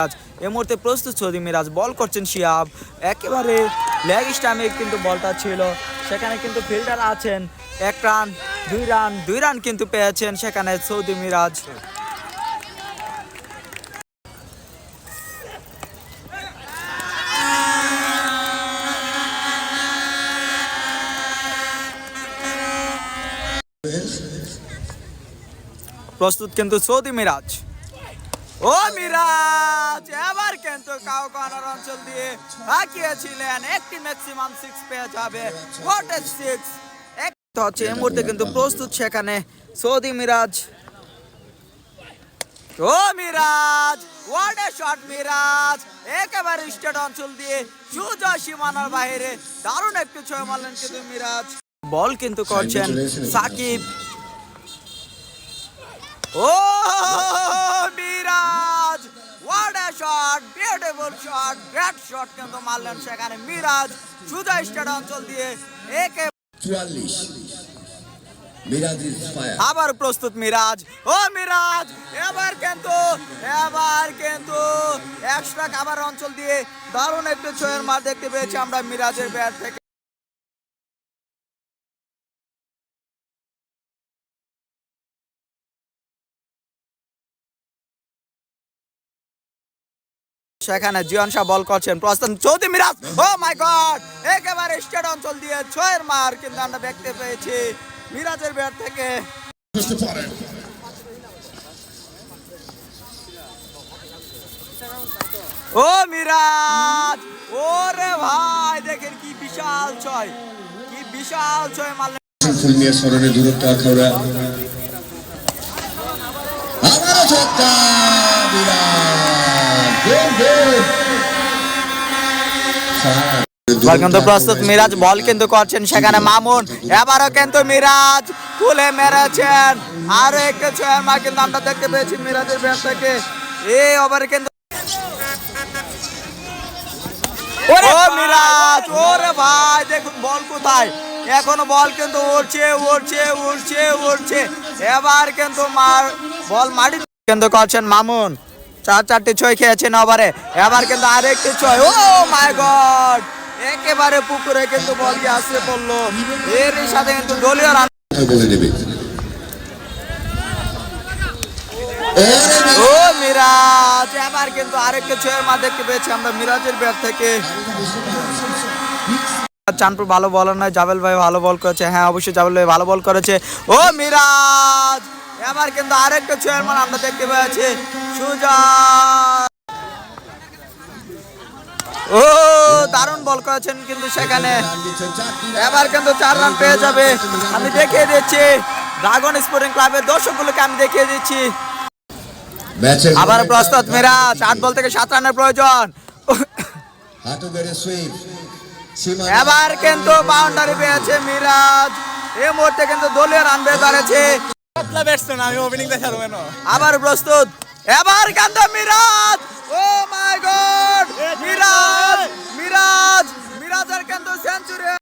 মিরাজ। এই মুহূর্তে প্রস্তুত সৌদি মিরাজ। বল করছেন শিয়াব। একেবারে লেগ স্টামে কিন্তু বলটা ছিল। সেখানে কিন্তু ফিল্ডার আছেন। এক রান, দুই রান দুই রান কিন্তু পেয়েছেন সেখানে সৌদি মিরাজ। প্রস্তুত কিন্তু সৌদি মিরাজ। ও মিরাজ এবার কিন্তু কাউকানার অঞ্চল দিয়ে হাঁকিয়েছিলেন। একটি ম্যাক্সিমাম সিক্স পেয়ে যাবে। সিক্স হচ্ছে এই মুহূর্তে কিন্তু প্রস্তুত সেখানে সৌদি মিরাজ। ও মিরাজ এ শট মিরাজ! একেবারে স্টেট অঞ্চল দিয়ে সুজা সীমানার বাইরে। দারুণ একটু ছয় মারলেন কিন্তু মিরাজ। বল কিন্তু করছেন সাকিব। ও! বিউটিফুল শট গ্রেট শট কিন্তু মারলেন সেখানে মিরাজ। সুজা স্টেট অঞ্চল দিয়ে একে চুয়াল্লিশ। আবার প্রস্তুত মিরাজ। ও মিরাজ এবার কিন্তু এবার কিন্তু এক্সট্রা খাবার অঞ্চল দিয়ে দারুণ একটু ছয়ের মার দেখতে পেয়েছি আমরা মিরাজের ব্যাট থেকে। সেখানে জিয়ন শাহ বল করছেন। প্রস্তান Chowdhury Miraz. Oh my god একেবারে স্টেট অঞ্চল দিয়ে ছয়ের মার কিন্তু আমরা দেখতে পেয়েছি মিরাজের ব্যাট থেকে। ও মিরাজ! ওরে ভাই, দেখেন কি বিশাল ছয়। কি বিশাল ছয় মারলেন। দূরত্ব আবারও ছক্কা গুড কিন্তু প্রস্তুত মিরাজ বল কিন্তু করছেন সেখানে মামুন। এবারও কিন্তু মিরাজ খুলে মেরেছেন। আরও একটা ছয়ের মা কিন্তু আমরা দেখতে পেয়েছি মিরাজের ব্যাট থেকে। এই ওভারে কিন্তু এবার কিন্তু মামুন। চার চারটি ছয় খেয়েছেন ওভারে। এবার কিন্তু আরেকটি ছয়। Oh my god! একেবারে পুকুরে কিন্তু বল গিয়ে আসতে পড়ল। এর সাথে কিন্তু দলীয় রান ও মিরাজ, এবার কিন্তু আরেকটা ছয়ের মা দেখতে পেয়েছি আমরা মিরাজের ব্যাট থেকে। চাঁদপুর ভালো বলার নয় জাবেল ভাই ভালো বল করেছে। হ্যাঁ অবশ্যই জাবেল ভাই ভালো বল করেছে। ও মিরাজ! এবার কিন্তু আরেকটা ছয়ের মান আমরা দেখতে পেয়েছি সুজা ও দারুণ বল করেছেন কিন্তু সেখানে। এবার কিন্তু চার রান পেয়ে যাবে। আমি দেখিয়ে দিচ্ছি ড্রাগন স্পোর্টিং ক্লাবের দর্শকগুলোকে আমি দেখিয়ে দিচ্ছি। আবার প্রস্তুত মিরাজ আট বল থেকে সাত রানের প্রয়োজন। এবার কিন্তু বাউন্ডারি পেয়েছে মিরাজ। এই মুহূর্তে কিন্তু দলীয় রান বেয়ে দাঁড়িয়েছে আমি ওপেনিং দেখার আবার প্রস্তুত। এবার কান্দা মিরাজ!